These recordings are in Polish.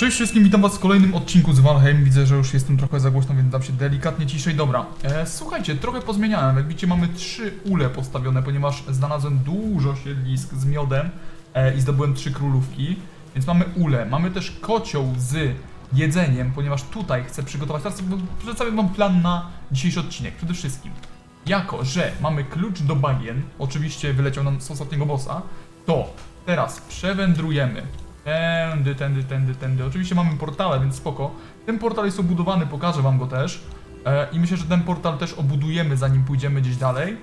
Cześć wszystkim, witam was w kolejnym odcinku z Valheim. Widzę, że już jestem trochę za głośno, więc dam się delikatnie ciszej. Dobra, e, słuchajcie, trochę pozmieniałem. Jak widzicie, mamy trzy ule postawione, ponieważ znalazłem dużo siedlisk z miodem e, i zdobyłem trzy królówki. Więc mamy ule, mamy też kocioł z jedzeniem, ponieważ tutaj chcę przygotować. Teraz przedstawię wam plan na dzisiejszy odcinek. Przede wszystkim, jako że mamy klucz do bagien, oczywiście wyleciał nam z ostatniego bossa, to teraz przewędrujemy tędy, tędy, tędy, tędy. Oczywiście mamy portale, więc spoko. Ten portal jest obudowany, pokażę wam go też. E, I myślę, że ten portal też obudujemy, zanim pójdziemy gdzieś dalej.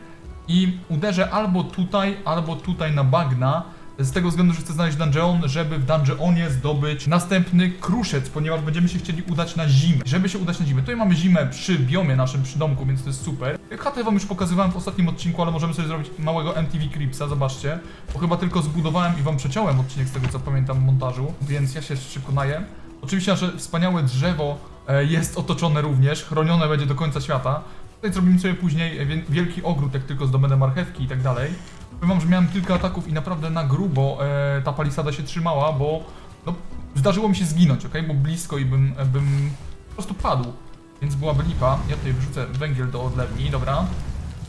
I uderzę albo tutaj, albo tutaj na bagna. Z tego względu, że chcę znaleźć dungeon, żeby w dungeonie zdobyć następny kruszec, ponieważ będziemy się chcieli udać na zimę. Żeby się udać na zimę, tutaj mamy zimę przy biomie naszym, przy domku, więc to jest super. Chatę wam już pokazywałem w ostatnim odcinku, ale możemy sobie zrobić małego MTV Cripsa, zobaczcie. Bo chyba tylko zbudowałem i wam przeciąłem odcinek z tego, co pamiętam w montażu, więc ja się szybko najem. Oczywiście nasze wspaniałe drzewo e, jest otoczone również, chronione będzie do końca świata. Tutaj zrobimy sobie później wie- wielki ogród, jak tylko zdobędę marchewki i tak dalej. Powiem że miałem kilka ataków i naprawdę na grubo e, ta palisada się trzymała, bo no, zdarzyło mi się zginąć, ok? Bo blisko i bym, e, bym po prostu padł. Więc byłaby lipa. Ja tutaj wyrzucę węgiel do odlewni, dobra.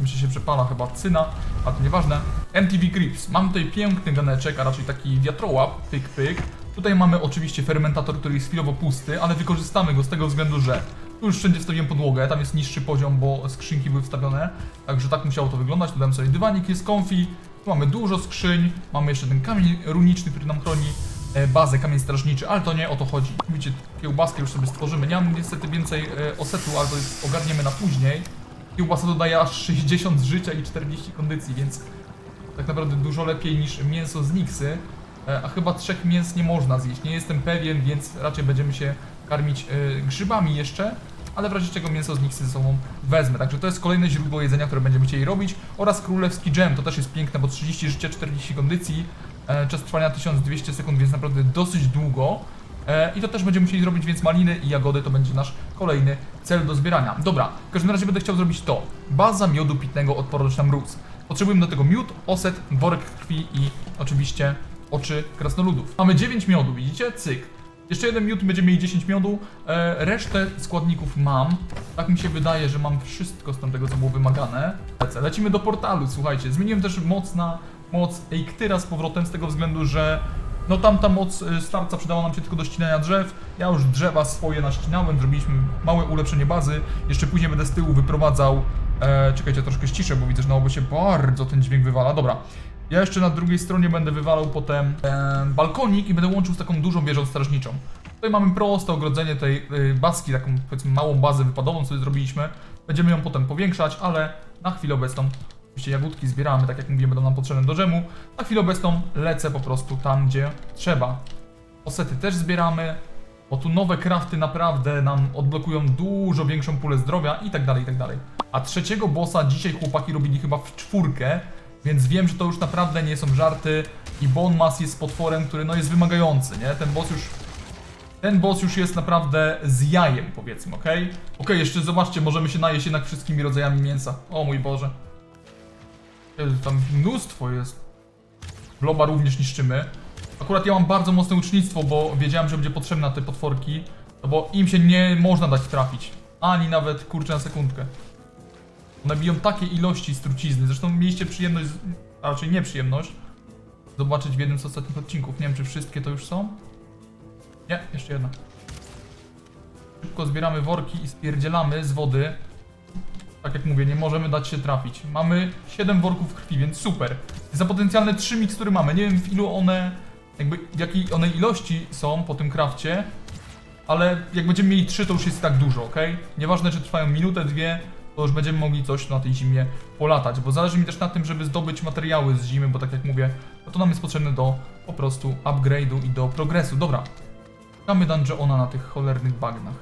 Myślę, się przepala chyba cyna, a to nieważne. MTV Grips. Mam tutaj piękny ganeczek, a raczej taki wiatrołap, pyk pyk. Tutaj mamy oczywiście fermentator, który jest chwilowo pusty, ale wykorzystamy go z tego względu, że już wszędzie wstawiłem podłogę, tam jest niższy poziom, bo skrzynki były wstawione, także tak musiało to wyglądać. Tu dałem sobie dywanik, jest comfy, tu mamy dużo skrzyń, mamy jeszcze ten kamień runiczny, który nam chroni e, bazę, kamień strażniczy, ale to nie o to chodzi. Widzicie, kiełbaskę już sobie stworzymy. Nie mam niestety więcej e, osetu, ale to jest, ogarniemy na później. Kiełbasa dodaje aż 60 życia i 40 kondycji, więc tak naprawdę dużo lepiej niż mięso z Nixy. E, A chyba trzech mięs nie można zjeść. Nie jestem pewien, więc raczej będziemy się karmić e, grzybami jeszcze, ale w razie czego mięso z Nixy ze sobą wezmę. Także to jest kolejne źródło jedzenia, które będziemy chcieli robić. Oraz królewski dżem, to też jest piękne, bo 30 życia, 40 kondycji, e, czas trwania 1200 sekund, więc naprawdę dosyć długo. I to też będziemy musieli zrobić, więc maliny i jagody to będzie nasz kolejny cel do zbierania. Dobra, w każdym razie będę chciał zrobić to. Baza miodu pitnego odporność na mróz. Potrzebujemy do tego miód, oset, worek krwi i oczywiście oczy krasnoludów. Mamy 9 miodu, widzicie? Cyk. Jeszcze jeden miód, będziemy mieli 10 miodu. E, resztę składników mam. Tak mi się wydaje, że mam wszystko z tamtego, co było wymagane. Lecę. Lecimy do portalu, słuchajcie. Zmieniłem też moc na moc Eiktyra z powrotem, z tego względu, że no tamta moc y, starca przydała nam się tylko do ścinania drzew. Ja już drzewa swoje naścinałem, zrobiliśmy małe ulepszenie bazy. Jeszcze później będę z tyłu wyprowadzał. E, czekajcie, troszkę ściszę, bo widzę, że na obu się bardzo ten dźwięk wywala. Dobra. Ja jeszcze na drugiej stronie będę wywalał potem e, balkonik i będę łączył z taką dużą wieżą strażniczą. Tutaj mamy proste ogrodzenie tej y, baski, taką powiedzmy małą bazę wypadową sobie zrobiliśmy. Będziemy ją potem powiększać, ale na chwilę obecną Oczywiście jagódki zbieramy, tak jak mówiłem, będą nam potrzebne do dżemu. Na chwilę obecną lecę po prostu tam, gdzie trzeba. Osety też zbieramy, bo tu nowe krafty naprawdę nam odblokują dużo większą pulę zdrowia i tak dalej, i tak dalej. A trzeciego bossa dzisiaj chłopaki robili chyba w czwórkę, więc wiem, że to już naprawdę nie są żarty i Bone Mass jest potworem, który no jest wymagający, nie? Ten boss już ten boss już jest naprawdę z jajem, powiedzmy, okej? Okej, jeszcze zobaczcie, możemy się najeść jednak wszystkimi rodzajami mięsa. O mój Boże. Jezu, Tam mnóstwo jest. Bloba również niszczymy. Akurat ja mam bardzo mocne ucznictwo, bo wiedziałem, że będzie potrzebna te potworki. No bo im się nie można dać trafić. Ani nawet, kurczę, na sekundkę. One biją takie ilości z trucizny. Zresztą mieliście przyjemność, a raczej nieprzyjemność, zobaczyć w jednym z ostatnich odcinków. Nie wiem, czy wszystkie to już są? Nie, jeszcze jedna. Szybko zbieramy worki i spierdzielamy z wody. Tak jak mówię, nie możemy dać się trafić. Mamy 7 worków krwi, więc super. Za potencjalne 3 mikstury mamy. Nie wiem w ilu one, jakby w jakiej one ilości są po tym krafcie, ale jak będziemy mieli 3, to już jest tak dużo, ok? Nieważne, czy trwają minutę, dwie, to już będziemy mogli coś na tej zimie polatać, bo zależy mi też na tym, żeby zdobyć materiały z zimy, bo tak jak mówię, no to nam jest potrzebne do po prostu upgrade'u i do progresu. Dobra, Szukamy dungeona na tych cholernych bagnach.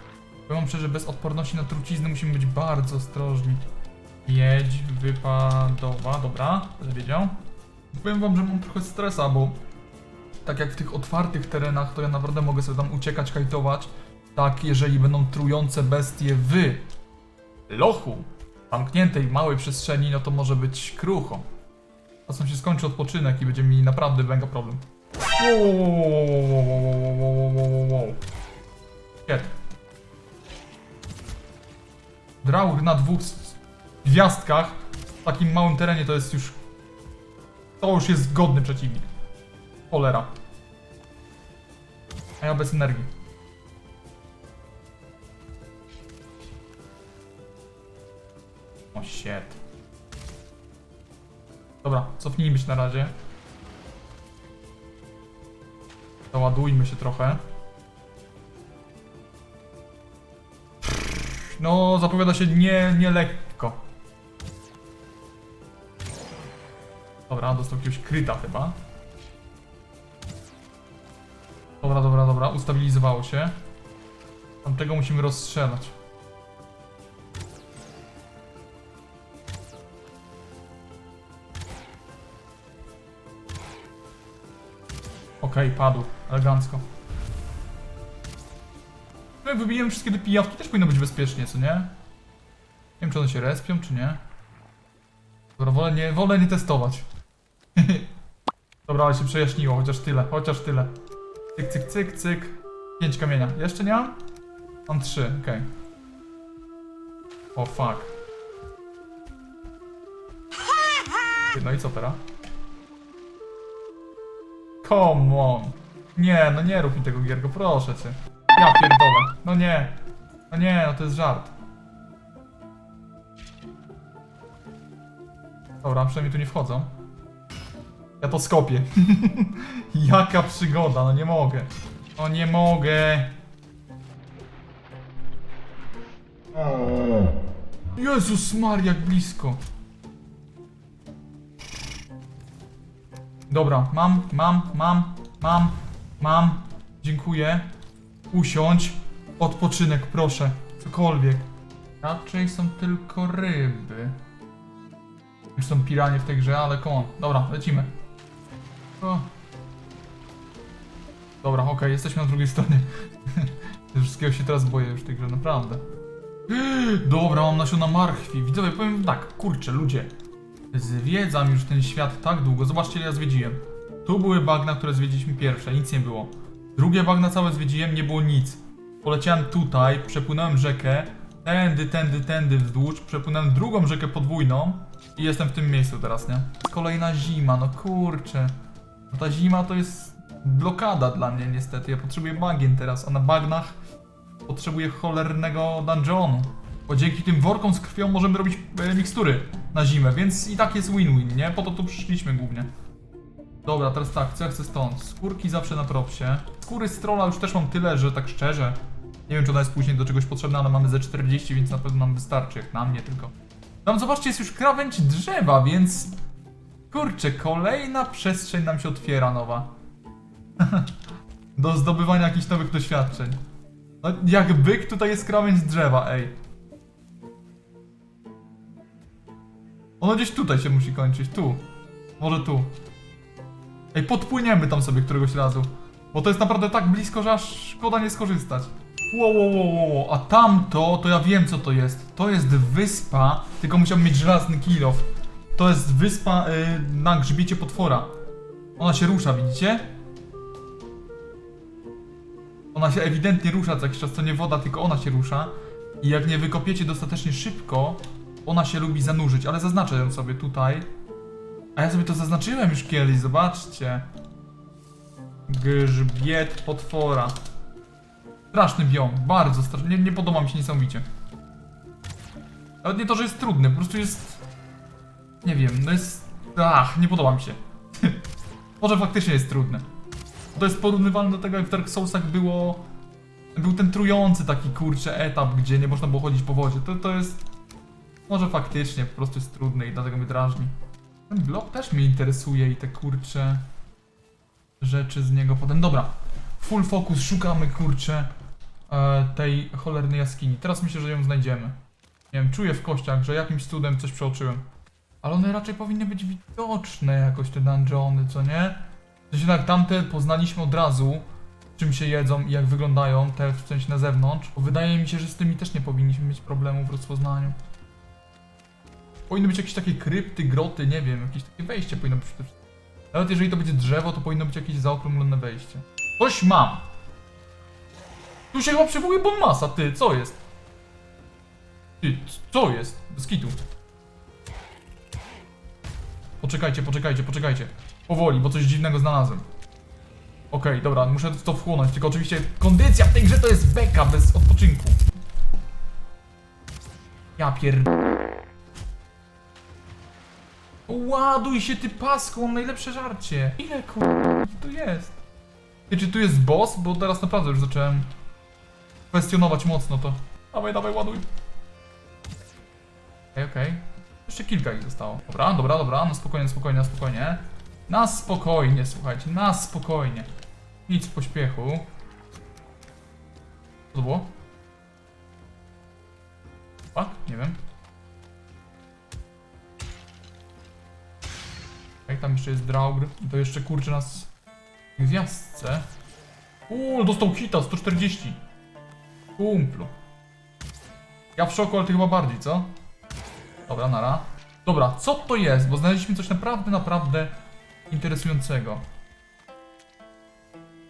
Powiem szczerze, bez odporności na trucizny musimy być bardzo ostrożni. Miedź wypadowa, dobra, będę wiedział. Powiem wam, że mam trochę stresa, bo tak jak w tych otwartych terenach, to ja naprawdę mogę sobie tam uciekać, hajtować. Tak, jeżeli będą trujące bestie w lochu zamkniętej w małej przestrzeni, no to może być krucho. Czasem się skończy odpoczynek i będziemy mi naprawdę mega problem. Shit. Draug na dwóch gwiazdkach w takim małym terenie to jest już... To już jest godny przeciwnik. Cholera. A ja bez energii. O shit. Dobra, cofnijmy się na razie. Załadujmy się trochę. No, zapowiada się nie, nie lekko. Dobra, dostał jakiegoś kryta chyba. Dobra, dobra, dobra, ustabilizowało się. Tamtego musimy rozstrzelać. Okej, padł. Elegancko. No jak wybiłem wszystkie te pijawki, też powinno być bezpiecznie, co nie? Nie wiem, czy one się respią, czy nie. Dobra, wolę nie, wolę nie testować. Dobra, ale się przejaśniło, chociaż tyle, chociaż tyle. Cyk, cyk, cyk, cyk. Pięć kamienia. Jeszcze nie mam? Mam trzy, okej. O fuck. No i co teraz? Come on. Nie, no nie rób mi tego giergo, proszę cię. Ja pierdolę. No nie. No nie, no to jest żart. Dobra, przynajmniej tu nie wchodzą. Ja to skopię. Jaka przygoda, no nie mogę. No nie mogę. Jezus Maria, jak blisko. Dobra, mam, mam, mam, mam, mam. Dziękuję. Usiądź. Odpoczynek, proszę. Cokolwiek. Raczej są tylko ryby. Już są piranie w tej grze, ale come on. Dobra, lecimy. O. Dobra, okej, jesteśmy na drugiej stronie. Wszystkiego się teraz boję już w tej grze, naprawdę. Dobra, mam nasiona marchwi. Widzowie, powiem tak, kurczę, ludzie. Zwiedzam już ten świat tak długo. Zobaczcie, ile ja zwiedziłem. Tu były bagna, które zwiedziliśmy pierwsze, nic nie było. Drugie bagna całe zwiedziłem, nie było nic. Poleciałem tutaj, przepłynąłem rzekę, tędy, tędy, tędy wzdłuż, przepłynąłem drugą rzekę podwójną i jestem w tym miejscu teraz, nie? Kolejna zima, no kurczę. No ta zima to jest blokada dla mnie niestety. Ja potrzebuję bagien teraz, a na bagnach potrzebuję cholernego dungeonu. Bo dzięki tym workom z krwią możemy robić e, mikstury na zimę, więc i tak jest win-win, nie? Po to tu przyszliśmy głównie. Dobra, teraz tak, co ja chcę stąd? Skórki zawsze na propsie. Skóry z trolla już też mam tyle, że tak szczerze. Nie wiem, czy ona jest później do czegoś potrzebna, ale mamy ze 40, więc na pewno nam wystarczy, jak na mnie tylko. Tam zobaczcie, jest już krawędź drzewa, więc... Kurczę, kolejna przestrzeń nam się otwiera nowa. Do zdobywania jakichś nowych doświadczeń. No, jak byk, tutaj jest krawędź drzewa, ej. Ono gdzieś tutaj się musi kończyć, tu. Może tu. Ej, podpłyniemy tam sobie któregoś razu. Bo to jest naprawdę tak blisko, że aż szkoda nie skorzystać. Wow, wow, wow, wow. A tamto, to ja wiem co to jest. To jest wyspa, tylko musiałbym mieć żelazny kilof. To jest wyspa y, na grzbiecie potwora. Ona się rusza, widzicie? Ona się ewidentnie rusza co jakiś czas, to nie woda, tylko ona się rusza. I jak nie wykopiecie dostatecznie szybko, ona się lubi zanurzyć, ale zaznaczę ją sobie tutaj. A ja sobie to zaznaczyłem już kiedyś, zobaczcie. Grzbiet potwora. Straszny biom, bardzo straszny. Nie, nie podoba mi się niesamowicie. Nawet nie to, że jest trudny, po prostu jest... Nie wiem, no jest... Ach, nie podoba mi się. Może faktycznie jest trudne. To jest porównywalne do tego, jak w Dark Soulsach było... Był ten trujący taki, kurczę, etap, gdzie nie można było chodzić po wodzie. To, to jest... Może faktycznie po prostu jest trudny i dlatego mnie drażni. Ten blok też mnie interesuje i te kurcze rzeczy z niego potem. Dobra, full focus, szukamy kurcze e, tej cholernej jaskini. Teraz myślę, że ją znajdziemy. Nie wiem, czuję w kościach, że jakimś cudem coś przeoczyłem. Ale one raczej powinny być widoczne jakoś, te dungeony, co nie? Sensie tak, tamte poznaliśmy od razu, czym się jedzą i jak wyglądają, te w sensie na zewnątrz. Bo wydaje mi się, że z tymi też nie powinniśmy mieć problemu w rozpoznaniu. Powinny być jakieś takie krypty, groty, nie wiem, jakieś takie wejście powinno być. Nawet jeżeli to będzie drzewo, to powinno być jakieś zaokrąglone wejście. Coś mam! Tu się chyba przywołuje Bonmasa, ty, co jest? Ty, co jest? Kitu. Poczekajcie, poczekajcie, poczekajcie. Powoli, bo coś dziwnego znalazłem. Okej, dobra, muszę to wchłonąć, tylko oczywiście kondycja w tej grze to jest beka bez odpoczynku. Ja pier... Ładuj się ty pasku, mam najlepsze żarcie. Ile kur... tu jest? Ty, czy tu jest boss? Bo teraz naprawdę już zacząłem kwestionować mocno to. Dawaj, dawaj, ładuj. Okej, okej. Jeszcze kilka ich zostało. Dobra, dobra, dobra, na spokojnie, spokojnie, spokojnie. Na spokojnie, słuchajcie, na spokojnie. Nic w pośpiechu. Co to było? Fuck? Nie wiem. Jak tam jeszcze jest Draugr? To jeszcze kurczy nas gwiazdce. Uuu, dostał hita, 140. Kumplu. Ja w szoku, ale ty chyba bardziej, co? Dobra, nara. Dobra, co to jest? Bo znaleźliśmy coś naprawdę, naprawdę interesującego.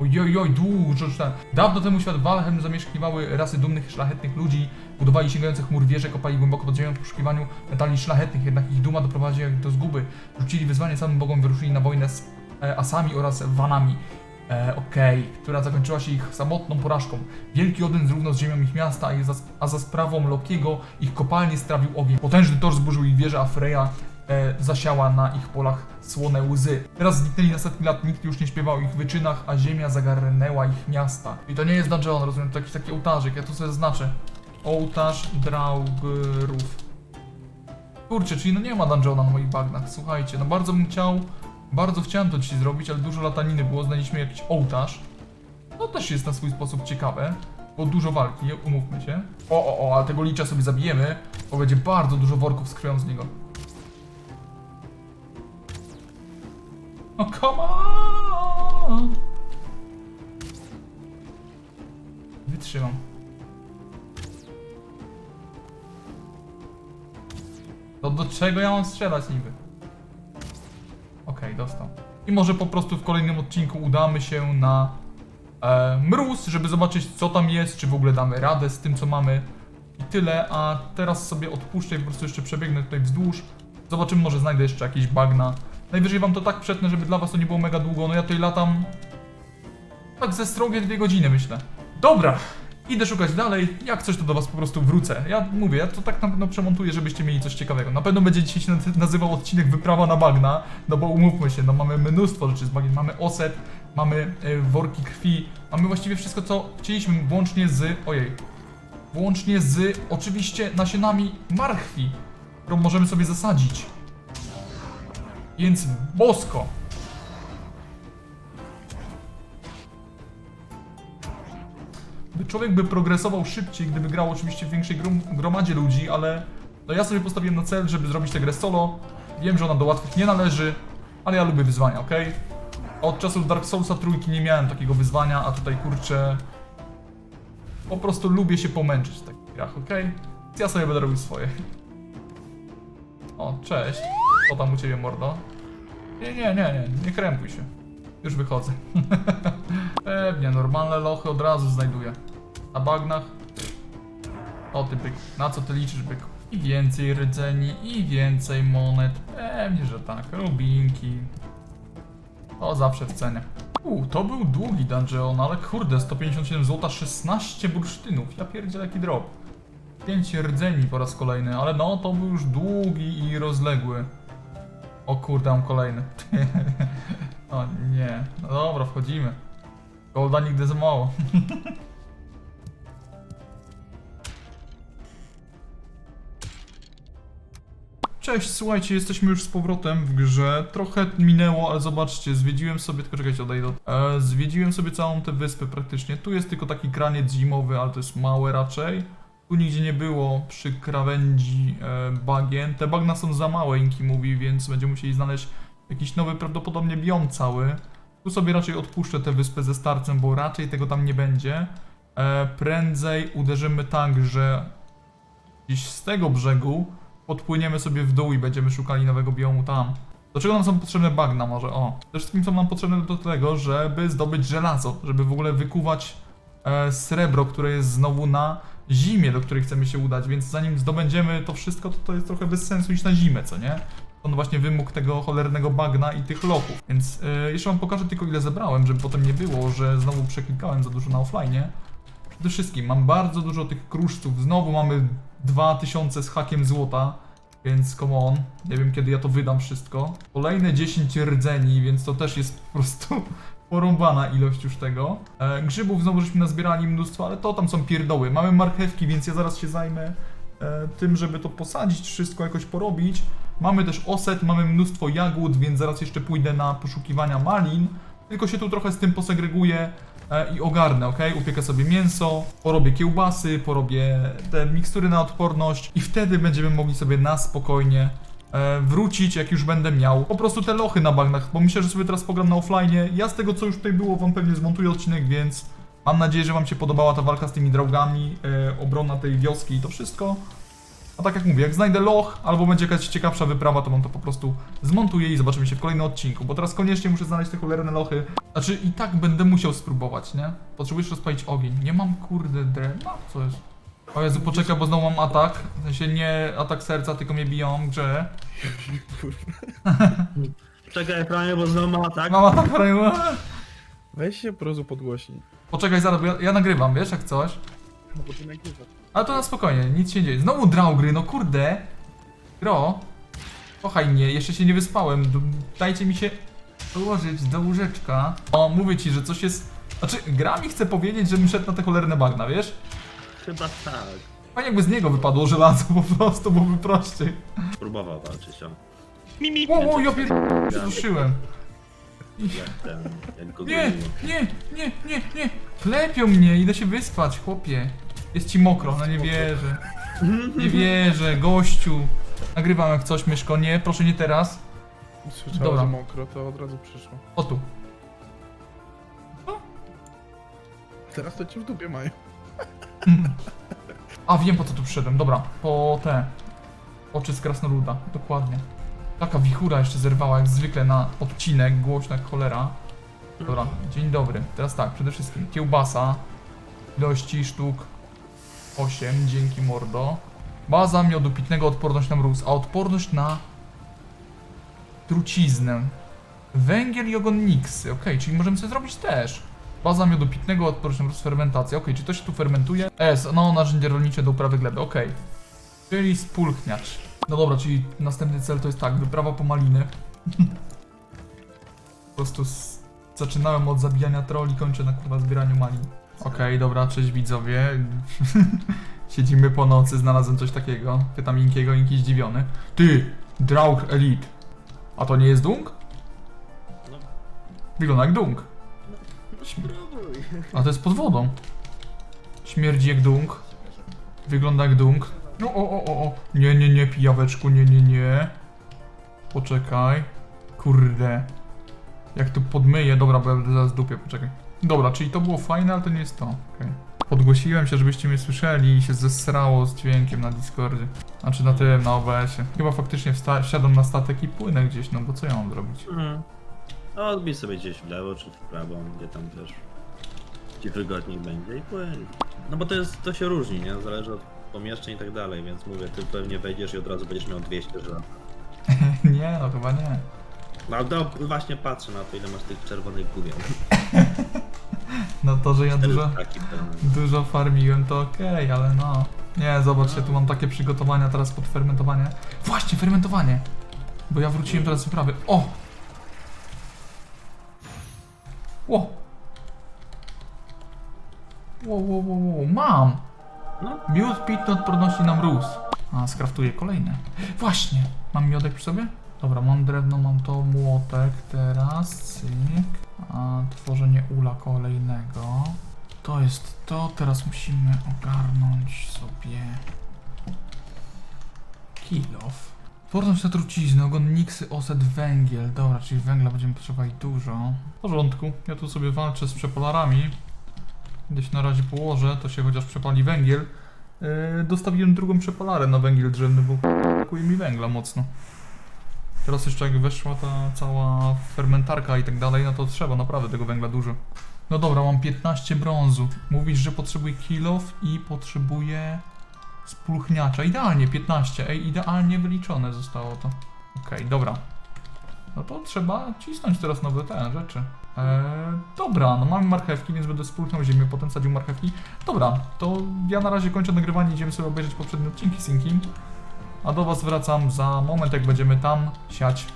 Ojojoj, dużo sztan. Dawno temu świat Valheim zamieszkiwały rasy dumnych, szlachetnych ludzi. Budowali sięgające chmur wieże, kopali głęboko pod ziemią w poszukiwaniu metali szlachetnych, jednak ich duma doprowadziła ich do zguby. Rzucili wyzwanie samym bogom, wyruszyli na wojnę z e, Asami oraz Wanami. E, Okej, która zakończyła się ich samotną porażką. Wielki Odyn zrównał z ziemią ich miasta, a, za, a za sprawą Lokiego ich kopalnie strawił ogień. Potężny Thor zburzył ich wieże, a Freya e, zasiała na ich polach słone łzy. Teraz zniknęli na setki lat, nikt już nie śpiewał o ich wyczynach, a ziemia zagarnęła ich miasta. I to nie jest dungeon, rozumiem, to jakiś taki ołtarzyk, ja tu sobie zaznaczę. Ołtarz Draugrów. Kurczę, czyli no nie ma dungeona na moich bagnach, słuchajcie, no bardzo bym chciał, bardzo chciałem to dzisiaj zrobić, ale dużo lataniny było, znaleźliśmy jakiś ołtarz. To też jest na swój sposób ciekawe, bo dużo walki, umówmy się. O, o, o, ale tego licza sobie zabijemy, bo będzie bardzo dużo worków z krwią z niego. Oh, come on! Wytrzymam. To do czego ja mam strzelać niby? Okej, dostał. I może po prostu w kolejnym odcinku udamy się na e, mróz, żeby zobaczyć co tam jest, czy w ogóle damy radę z tym co mamy. I tyle, a teraz sobie odpuszczę i po prostu jeszcze przebiegnę tutaj wzdłuż. Zobaczymy, może znajdę jeszcze jakieś bagna. Najwyżej wam to tak przetnę, żeby dla was to nie było mega długo. No ja tutaj latam tak ze strogie dwie godziny myślę. Dobra, idę szukać dalej. Jak coś to do was po prostu wrócę. Ja mówię, ja to tak na pewno przemontuję, żebyście mieli coś ciekawego. Na pewno będzie dzisiaj się nazy- nazywał odcinek Wyprawa na bagna, no bo umówmy się, no mamy mnóstwo rzeczy z bagien. Mamy oset, mamy e, worki krwi, mamy właściwie wszystko co chcieliśmy, włącznie z... ojej. Włącznie z oczywiście nasionami marchwi, którą możemy sobie zasadzić. Więc bosko! Człowiek by progresował szybciej, gdyby grał oczywiście w większej grom gromadzie ludzi, ale no ja sobie postawiłem na cel, żeby zrobić tę grę solo. Wiem, że ona do łatwych nie należy, ale ja lubię wyzwania, ok? Od czasów Dark Soulsa trójki nie miałem takiego wyzwania, a tutaj kurczę... Po prostu lubię się pomęczyć w takich grach, ok? Ja sobie będę robił swoje. O, cześć. Co tam u ciebie, mordo? Nie, nie, nie, nie, nie krępuj się. Już wychodzę. Pewnie, normalne lochy od razu znajduję. Na bagnach? O ty byk, na co ty liczysz byk? I więcej rdzeni, i więcej monet. Pewnie, że tak. Rubinki. To zawsze w cenie. U, to był długi dungeon, ale kurde, 157 zł, 16 bursztynów. Ja pierdzielę jaki drop. 5 rdzeni po raz kolejny, ale no, to był już długi i rozległy. O kurde, mam kolejny. o nie. No dobra, wchodzimy. Golda nigdy za mało. Cześć, słuchajcie, jesteśmy już z powrotem w grze. Trochę minęło, ale zobaczcie, zwiedziłem sobie, tylko czekajcie, odejdę. E, zwiedziłem sobie całą tę wyspę praktycznie. Tu jest tylko taki kraniec zimowy, ale to jest małe raczej. Tu nigdzie nie było przy krawędzi e, bagien. Te bagna są za małe, Inki mówi, więc będziemy musieli znaleźć jakiś nowy, prawdopodobnie biom cały. Tu sobie raczej odpuszczę tę wyspę ze starcem, bo raczej tego tam nie będzie. E, prędzej uderzymy tak, że gdzieś z tego brzegu podpłyniemy sobie w dół i będziemy szukali nowego biomu tam. Do czego nam są potrzebne bagna może? O. Przede wszystkim są nam potrzebne do tego, żeby zdobyć żelazo, żeby w ogóle wykuwać e, srebro, które jest znowu na zimie, do której chcemy się udać, więc zanim zdobędziemy to wszystko, to to jest trochę bez sensu iść na zimę, co nie? On właśnie wymóg tego cholernego bagna i tych lochów. Więc e, jeszcze wam pokażę tylko ile zebrałem, żeby potem nie było, że znowu przeklikałem za dużo na offline. Przede wszystkim mam bardzo dużo tych kruszców. Znowu mamy 2000 z hakiem złota. Więc come on, nie wiem kiedy ja to wydam wszystko. Kolejne 10 rdzeni, więc to też jest po prostu porąbana ilość już tego. E, grzybów znowu żeśmy nazbierali mnóstwo, ale to tam są pierdoły. Mamy marchewki, więc ja zaraz się zajmę e, tym, żeby to posadzić, wszystko jakoś porobić. Mamy też oset, mamy mnóstwo jagód, więc zaraz jeszcze pójdę na poszukiwania malin. Tylko się tu trochę z tym posegreguję e, i ogarnę, ok? Upiekę sobie mięso, porobię kiełbasy, porobię te mikstury na odporność i wtedy będziemy mogli sobie na spokojnie wrócić, jak już będę miał po prostu te lochy na bagnach, bo myślę, że sobie teraz pogram na offline. Ja z tego, co już tutaj było, wam pewnie zmontuję odcinek, więc mam nadzieję, że wam się podobała ta walka z tymi draugami, e, obrona tej wioski i to wszystko. A tak jak mówię, jak znajdę loch, albo będzie jakaś ciekawsza wyprawa, to wam to po prostu zmontuję i zobaczymy się w kolejnym odcinku, bo teraz koniecznie muszę znaleźć te cholerne lochy. Znaczy i tak będę musiał spróbować, nie? Potrzebujesz rozpalić ogień. Nie mam kurde drewna? Co jest? O Jezu, poczekaj, bo znowu mam atak. W sensie nie atak serca, tylko mnie biją w grze. Czekaj, prawie, bo znowu ma tak. Mam atak, prawie. Weź się po prostu podgłośnij. Poczekaj zaraz, bo ja, ja nagrywam, wiesz, jak coś. No bo ty nagrywasz. Ale to na spokojnie, nic się nie dzieje. Znowu draugry, no kurde. Gro. Kochaj mnie, jeszcze się nie wyspałem. D- Dajcie mi się dołożyć do łóżeczka. O, mówię ci, że coś jest... Znaczy, gra mi chce powiedzieć, żebym szedł na te cholerne bagna, wiesz? Chyba tak. Fajnie jakby z niego wypadło żelazo, po prostu byłoby prościej. Próbował walczyć, o. Ło, ło, ja pier... Przyduszyłem. Jak ten, jak go Nie, nie, nie, nie, nie. Klepią mnie, idę się wyspać, chłopie. Jest ci mokro, no nie wierzę. Nie wierzę, gościu. Nagrywam jak coś, myszko, nie, proszę nie teraz. Słyszałem, Dobra. że mokro, to od razu przyszło. O tu. Teraz to cię w dupie mają. A wiem po co tu przyszedłem, dobra, po te oczy z krasnoluda, dokładnie. Taka wichura jeszcze zerwała jak zwykle na odcinek, głośna jak cholera. Dobra, dzień dobry. Teraz tak, przede wszystkim kiełbasa, ilości sztuk 8, dzięki mordo. Baza miodu pitnego, odporność na mróz, a odporność na truciznę. Węgiel i ogonniksy, okej, czyli możemy sobie zrobić też. Baza miodu pitnego, na mróz, fermentacja, okej, czy to się tu fermentuje? S, no narzędzie rolnicze do uprawy gleby, okej. Czyli spulchniacz. No dobra, czyli następny cel to jest tak, wyprawa po maliny. po prostu zaczynałem od zabijania troli, kończę na kurwa zbieraniu malin. Okej, dobra, cześć widzowie. Siedzimy po nocy, znalazłem coś takiego. Pytam Inkiego, Inki zdziwiony. Ty, Draug Elite. A to nie jest Dung? No. Wygląda jak Dung. Spróbuj. A to jest pod wodą. Śmierdzi jak Dung. Wygląda jak Dung. No o, o, o, o. Nie, nie, nie, pijaweczku, nie, nie, nie. Poczekaj. Kurde. Jak tu podmyję, dobra, bo ja będę zaraz w dupie, poczekaj. Dobra, czyli to było fajne, ale to nie jest to. Okej. Podgłosiłem się, żebyście mnie słyszeli i się zesrało z dźwiękiem na Discordzie. Znaczy na tym, na OBS-ie. Chyba faktycznie wsiadam na statek i płynę gdzieś, no bo co ja mam zrobić? Mhm. No, odbij sobie gdzieś w lewo czy w prawo, gdzie tam wiesz. Ci wygodniej będzie i płyń. No bo to jest, to się różni, nie? Zależy od pomieszczeń i tak dalej, więc mówię, ty pewnie wejdziesz i od razu będziesz miał 200 żelaza. nie, no chyba nie. No to właśnie patrzę na to, ile masz tych czerwonych gówien. No to, że ja dużo... Dużo farmiłem, to okej, ale no. Nie, zobaczcie, tu mam takie przygotowania teraz pod fermentowanie. Właśnie, fermentowanie! Bo ja wróciłem teraz z wyprawy. O! Ło! Ło, ło, ło, ło, mam! No, Miód pitny odporności na mróz. A, skraftuję kolejne. Właśnie! Mam miodek przy sobie? Dobra, mam drewno, mam to, młotek teraz, cyk. A, tworzenie ula kolejnego. To jest to, teraz musimy ogarnąć sobie... Kilof. Odporność na truciznę, ogonniksy, oset, węgiel. Dobra, czyli węgla będziemy potrzebować dużo. W porządku, ja tu sobie walczę z przepolarami. Gdzieś na razie położę, to się chociaż przepali węgiel. Yy, dostawiłem drugą przepalarę na węgiel drzewny, bo brakuje mi węgla mocno. Teraz jeszcze jak weszła ta cała fermentarka i tak dalej, no to trzeba naprawdę tego węgla dużo. No dobra, mam 15 brązu. Mówisz, że potrzebuję kilof i potrzebuję spulchniacza. Idealnie 15. Ej, idealnie wyliczone zostało to. Okej, dobra. No to trzeba cisnąć teraz nowe te rzeczy. Eee, dobra, no mamy marchewki, więc będę spulchniał ziemię, potem sadził marchewki. Dobra, to ja na razie kończę nagrywanie, idziemy sobie obejrzeć poprzednie odcinki Sinking. A do was wracam za moment, jak będziemy tam siać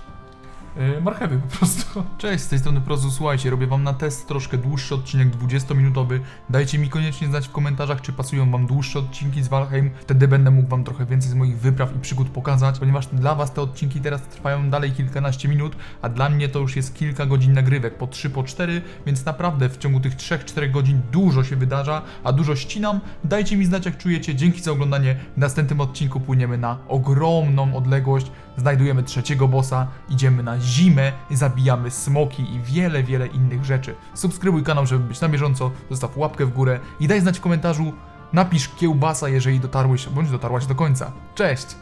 Yy, marchewy po prostu. Cześć, z tej strony Prozu, słuchajcie, robię wam na test troszkę dłuższy odcinek, 20-minutowy. Dajcie mi koniecznie znać w komentarzach, czy pasują wam dłuższe odcinki z Valheim. Wtedy będę mógł wam trochę więcej z moich wypraw i przygód pokazać, ponieważ dla was te odcinki teraz trwają dalej kilkanaście minut, a dla mnie to już jest kilka godzin nagrywek, po 3, po 4, więc naprawdę w ciągu tych 3-4 godzin dużo się wydarza, a dużo ścinam. Dajcie mi znać, jak czujecie. Dzięki za oglądanie. W następnym odcinku płyniemy na ogromną odległość, znajdujemy trzeciego bossa, idziemy na zimę, zabijamy smoki i wiele, wiele innych rzeczy. Subskrybuj kanał, żeby być na bieżąco, zostaw łapkę w górę i daj znać w komentarzu, napisz kiełbasa, jeżeli dotarłeś, bądź dotarłaś do końca. Cześć!